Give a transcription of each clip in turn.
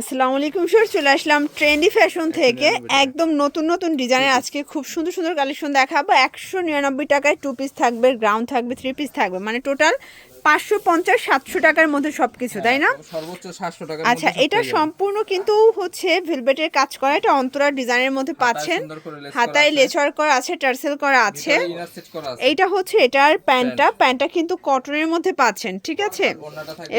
আসসালামু আলাইকুম স্যার চলে আসলাম ট্রেন্ডি ফ্যাশন থেকে। একদম নতুন নতুন ডিজাইনের আজকে খুব সুন্দর সুন্দর কালেকশন দেখাবো। একশো নিরানব্বই টাকায় টু পিস থাকবে গ্রাউন্ড থাকবে থ্রি পিস থাকবে। মানে টোটাল পাঁচশো পঞ্চাশ সাতশো টাকার মধ্যে সব কিছু তাই না? সর্বোচ্চ সাতশো টাকা আচ্ছা এটা সম্পূর্ণ কিন্তু হচ্ছে ভেলভেটের কাজ করা এটা অন্তরা ডিজাইনের মধ্যে পাচ্ছেন। হাতায় লেচার করা আছে টার্সেল করা আছে। এইটা হচ্ছে এটার প্যান্টটা প্যান্টটা কিন্তু কটনের মধ্যে পাচ্ছেন ঠিক আছে?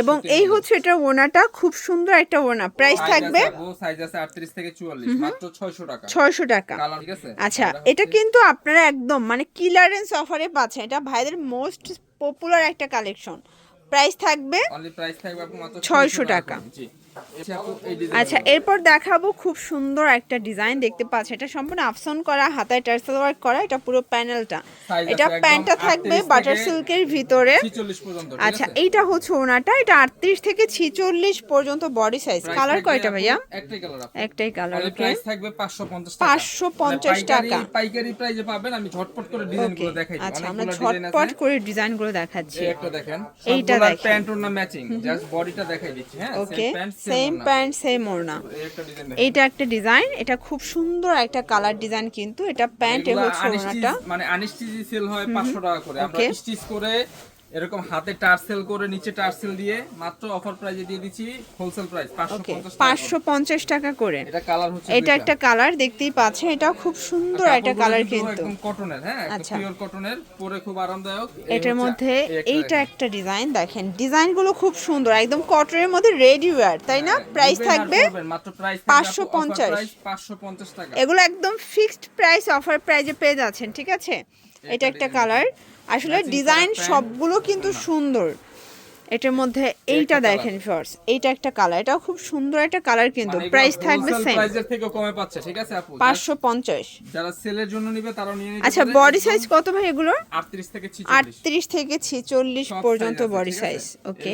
এবং এই হচ্ছে এটার ওনাটা খুব সুন্দর একটা ওনা প্রাইস থাকবে সাইজ আছে 38 থেকে 44 মাত্র 600 টাকা। ছয়শো টাকা। আচ্ছা এটা কিন্তু আপনারা একদম মানে কিলারেন্স অফারে পাচ্ছেন। এটা ভাইদের মোস্ট পপুলার একটা কালেকশন প্রাইস থাকবে 600 টাকা। আচ্ছা ডিজাইন এরপর দেখাবো খুব সুন্দর একটা ডিজাইন দেখতে পাচ্ছি। এটা সম্পূর্ণ আফসন করা হাতায় টার্সেল ওয়ার্ক করা এটা পুরো প্যানেলটা। এটা প্যান্টটা থাকবে বাটার সিল্কের ভিতরে। 46 পর্যন্ত ঠিক আচ্ছা? এইটা হচ্ছে ওনাটা এটা আটত্রিশ থেকে ছিচল্লিশ পর্যন্ত বডি সাইজ কালার কয়টা ভাইয়া? একটাই কালার প্রাইস থাকবে 550 টাকা। 550 মানে টাকা। পাইকারি- প্রাইসে পাবেন আমি ঝটপট করে ডিজাইনগুলো দেখাই আচ্ছা আমরা ঝটপট করে ডিজাইনগুলো দেখাচ্ছি। এই একটা দেখেন। এইটা দেখেন। প্যান্ট ওড়না ম্যাচিং জাস্ট বডিটা দেখাই দিচ্ছি হ্যাঁ? Okay pant same pant same ওড়না। এটা একটা ডিজাইন এইটা একটা ডিজাইন এটা খুব সুন্দর একটা কালার ডিজাইন কিন্তু। এটা প্যান্ট এবং ওড়নাটা। মানে আনস্টিচ সেল হয় 500 টাকা করে। আমরা স্টিচ করে এরকম হাতে টার্সেল করে নিচে টার্সেল দিয়ে মাত্র অফার প্রাইসে দিয়ে দিচ্ছি হোলসেল প্রাইস 550 টাকা করে। এটা কালার হচ্ছে এটা একটা কালার দেখতেই পাচ্ছেন এটা খুব সুন্দর একটা কালার কিন্তু একদম কটনের হ্যাঁ একদম আচ্ছা। পিওর কটনের পরে খুব আরামদায়ক। এটার মধ্যে এইটা দেখেন। একটা ডিজাইন দেখেন ডিজাইনগুলো খুব সুন্দর একদম কটনের মধ্যে রেডি ওয়্যার তাই না? হ্যাঁ, প্রাইস থাকবে করবেন, মাত্র প্রাইস 550 550 টাকা। এগুলো একদম ফিক্সড প্রাইস অফার প্রাইজে পেয়ে যাচ্ছেন ঠিক আছে? এটা একটা কালার আসলে ডিজাইন সবগুলো কিন্তু সুন্দর। এটার মধ্যে এইটা দেখেন ফার্স্ট এইটা একটা কালার এটাও খুব সুন্দর একটা কালার কিন্তু মানে প্রাইস থাকবে সেম এর থেকেও কমে পাচ্ছে ঠিক আছে আপু? পাঁচশো পঞ্চাশ। যারা সেলের জন্য নিবে তারাও নিয়ে নিতে আচ্ছা বডি সাইজ কত ভাই এগুলো 38 থেকে 46 আটত্রিশ থেকে ছিচল্লিশ সব পর্যন্ত বডি সাইজ ওকে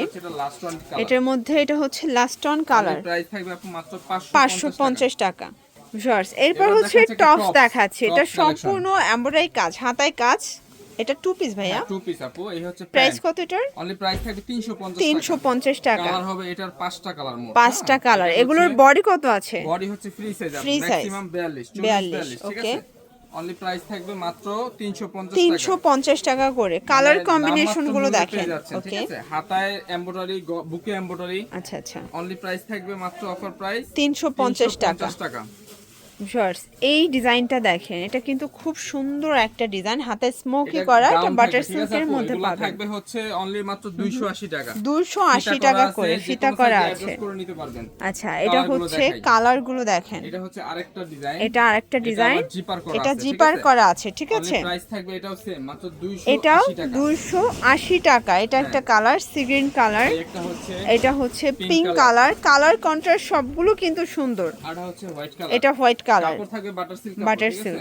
এটার মধ্যে এটা হচ্ছে লাস্ট অন কালার প্রাইস থাকবে আপু মাত্র 550 পাঁচশো পঞ্চাশ টাকা। ভিউয়ার্স এরপর হচ্ছে টপস দেখাচ্ছে এটা সম্পূর্ণ এমব্রয়ডারি কাজ হাতায় কাজ। এটা টু পিস ভাইয়া। টু পিস আপু এই হচ্ছে প্রাইস কত এটার? অনলি প্রাইস থাকবে 350 তিনশো পঞ্চাশ টাকা। কালার হবে এটার পাঁচটা কালার মোট পাঁচটা কালার এগুলোর বডি কত আছে? বডি হচ্ছে ফ্রি সাইজ। ম্যাক্সিমাম 42 42, 42 ঠিক okay। আছে? অনলি প্রাইস থাকবে মাত্র 350 টাকা। টাকা করে। কালার মানে কম্বিনেশনগুলো দেখেন ওকে আছে? হাতায় এমব্রয়ডারি বুকে এমব্রয়ডারি আচ্ছা আচ্ছা। অনলি প্রাইস থাকবে মাত্র অফার প্রাইস তিনশো পঞ্চাশ টাকা। টাকা। ভিউয়ার্স এই ডিজাইনটা দেখেন এটা কিন্তু খুব সুন্দর একটা ডিজাইন হাতে স্মোকি করা এটা বাটার সিল্কের মধ্যে পাবেন। থাকবে হচ্ছে অনলি মাত্র 280 টাকা। দুশো আশি ফিতা টাকা করে ফিতা করা আছে আচ্ছা এটা হচ্ছে। কালারগুলো দেখেন। এটা হচ্ছে আরেকটা ডিজাইন এটা আরেকটা ডিজাইন এটা জিপার করা আছে ঠিক আছে? প্রাইস থাকবে এটাও সেম মাত্র 280 এটাও টাকা। এটা একটা কালার সি গ্রিন কালার এটা হচ্ছে পিঙ্ক কালার কালার কন্ট্রাস্ট সবগুলো কিন্তু সুন্দর। আরটা হচ্ছে হোয়াইট কালার এটা white colour. Butter silk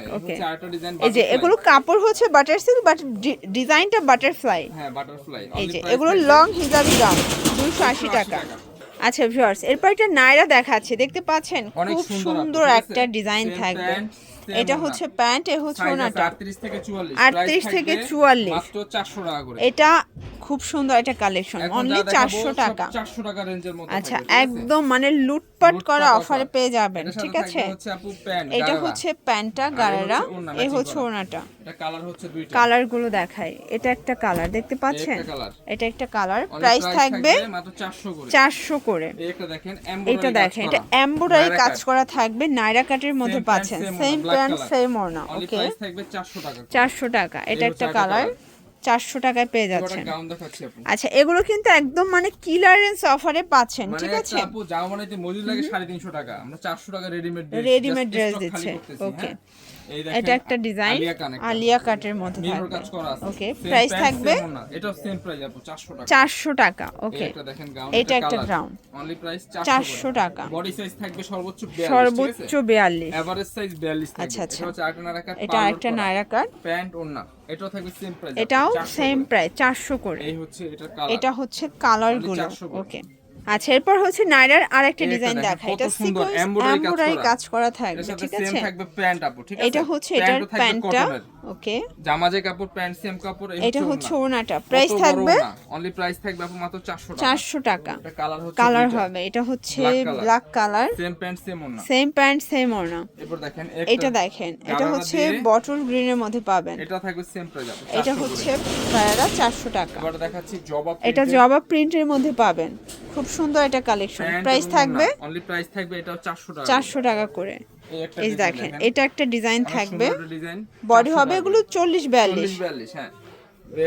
design এই যে এগুলো কাপড় হচ্ছে বাটার সিল্ক বাট ডিজাইনটা বাটারফ্লাই হ্যাঁ বাটারফ্লাই এই যে এগুলো লং হিজাবি গাউন দুশো আশি টাকা। আচ্ছা ভিউয়ার্স এরপর একটা নায়রা দেখাচ্ছে দেখতে পাচ্ছেন? খুব সুন্দর? একটা ডিজাইন থাকবে। এটা হচ্ছে প্যান্ট এ হচ্ছে ওনাটা 38 থেকে 44 38 থেকে 44 মাত্র 400 টাকা করে। এটা খুব সুন্দর একটা কালেকশন অনলি চারশো টাকা। 400 টাকা রেঞ্জের মধ্যে আচ্ছা? একদম মানে লুটপাট করা। অফারে পেয়ে যাবেন ঠিক আছে? এটা হচ্ছে প্যান্টটা গারারা এ হচ্ছে। ওনাটা কালারগুলো দেখাই। এটা একটা কালার দেখতে পাচ্ছেন? এটা একটা কালার প্রাইস থাকবে মাত্র 400 করে। চারশো করে। এটা দেখেন এটা। এমব্রয়ডারি কাজ করা থাকবে নাইরা কাটের মধ্যে পাচ্ছেন। Same pant same Only okay price থাকবে 400 টাকা চারশো টাকা এটা একটা কালার। চারশো টাকায় পেয়ে যাচ্ছেন। আচ্ছা এগুলো কিন্তু একদম মানে কিলারেন্স অফারে পাচ্ছেন মানে ঠিক আছে? আপু জামা বানাইতে মজুরি লাগে 350 টাকা। আমরা 400 টাকা রেডিমেড রেডিমেড ড্রেস দিচ্ছে, okay। এটা একটা ডিজাইন আলিয়া কাটের মধ্যে ওকে প্রাইস থাকবে সেম প্রাইস 400 টাকা। চারশো টাকা ওকে একটা দেখেন গাউন এটা একটা ground। অনলি প্রাইস 400 টাকা। বডি সাইজ থাকবে সর্বোচ্চ 42 সর্বোচ্চ বিয়াল্লিশ। এভারেজ সাইজ 42 থাকবে। আচ্ছা, আচ্ছা। এটা এটা আরেকটা নায়রা কাট প্যান্ট এটাও থাকবে সেম প্রাইস এটাও সেম প্রাইস চারশো করে। এই হচ্ছে এটার কালার এটা হচ্ছে কালারগুলো ওকে আচ্ছা এরপর হচ্ছে নাইরার আরেকটা ডিজাইন দেখা। এটা সিকোয়েন্স এমব্রয়ডারি। কাজ করা। থাকবে ঠিক সেম আছে? থাকবে প্যান্ট আপু ঠিক আছে? এটা হচ্ছে এটার প্যান্টটা ওকে। জামা যে কাপড় প্যান্ট সেম কাপড় এটা হচ্ছে ওনাটা প্রাইস থাকবে অনলি প্রাইস থাকবে আপু মাত্র 400 টাকা। চারশো টাকা। এটা কালার হচ্ছে কালার হবে। এটা হচ্ছে black colour same pant same ওনা সেম প্যান্ট সেম ওড়না। এরপর দেখেন এটা দেখেন। এটা হচ্ছে বটল গ্রিনের মধ্যে পাবেন। এটা থাকবে সেম প্রাইস আপু এটা হচ্ছে। প্রায়রা চারশো টাকা। এবার দেখাচ্ছি জবাব এটা জবা প্রিন্টের মধ্যে পাবেন। খুব সুন্দর একটা কালেকশন প্রাইস থাকবে অনলি প্রাইস থাকবে এটা 400 টাকা। চারশো টাকা করে। এই দেখেন এটা একটা ডিজাইন থাকবে। বডি হবে এগুলো চল্লিশ বিয়াল্লিশ। 40 42 হ্যাঁ। এই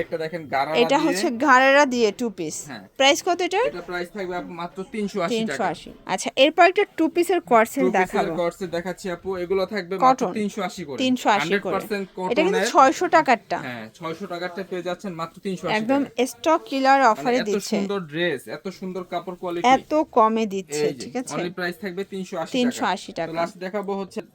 একটা দেখেন গারা এটা হচ্ছে ঘাড়েরা দিয়ে টু পিস। প্রাইস কত এটা এটা প্রাইস থাকবে মাত্র 380 তিনশো টাকা। আশি। আচ্ছা এরপর একটা টু পিসের দেখাবো। দেখাচ্ছি আপু এগুলো থাকবে মাত্র 380 করে। তিনশো আশি করে। 100% এটা কিন্তু কটনের ছয়শো টাকারটা। হ্যাঁ 600 টাকারটা পেয়ে যাচ্ছেন মাত্র 380 একদম টাকা স্টক কিলার অফারে এত সুন্দর ড্রেস এত সুন্দর কাপড় কোয়ালিটি এত কমে দিচ্ছে ঠিক আছে? অনলি প্রাইস থাকবে 380 380 টাকা। লাস্ট দেখাবো হচ্ছে 120 টাকা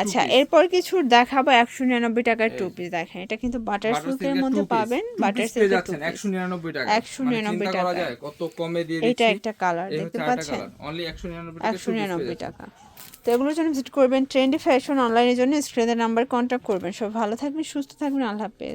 আচ্ছা এরপর কিছু দেখাবো একশো নিরানব্বই টাকার টু পিস দেখেন এটা কিন্তু বাটার সিল্কের মধ্যে পাবেন বাটার যাচ্ছেন পিস 199 টাকা। একশো নিরানব্বই টাকা। কত কমে দিয়ে এটা একটা কালার দেখতে পাচ্ছেন? অনলি একশো নিরানব্বই একশো নিরানব্বই টাকা। তো এগুলোর জন্য ভিজিট করবেন ট্রেন্ডি ফ্যাশন অনলাইনের জন্য। স্ক্রিনের নাম্বার কন্ট্যাক্ট করবেন। সব ভালো থাকবেন সুস্থ থাকবেন। আল্লাহ হাফেজ।